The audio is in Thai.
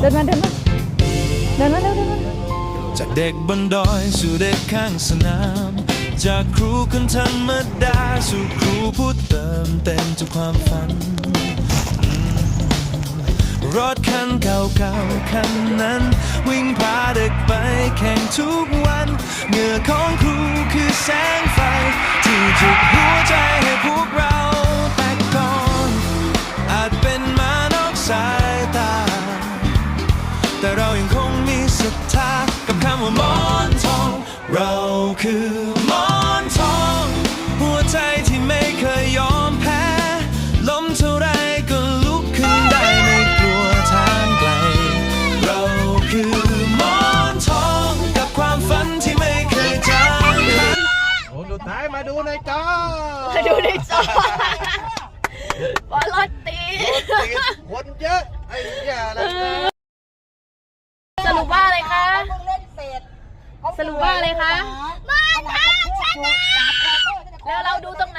เดินมาเดินมาเดินมาเดินมาจากเด็กบนดอยสู่เด็กข้างสนาม จากครูคนธรรมดาสู่ครูผู้เติมเต็มทุกความฝัน รถคันเก่าๆคันนั้น วิ่งพาเด็กไปแข่งทุกวันเหงื่อของ ศรัทธากับคำว่าหมอนทอง เราคือหมอนทอง หัวใจที่ไม่เคยยอมแพ้ล้มเท่าไรก็ลุกขึ้นได้ไม่กลัวทางไกล เราคือหมอนทองกับความฝันที่ไม่เคยจางหาย โอ้สุดท้ายมาดูในจอ มาดูในจอบอลลอตตี คนเยอะไอ้เหี้ยอะไรนะ สรุป ว่าอะไรคะ เพิ่งเล่นเสร็จสรุปว่าอะไรคะ มันทักชนะ แล้วเราดูตรง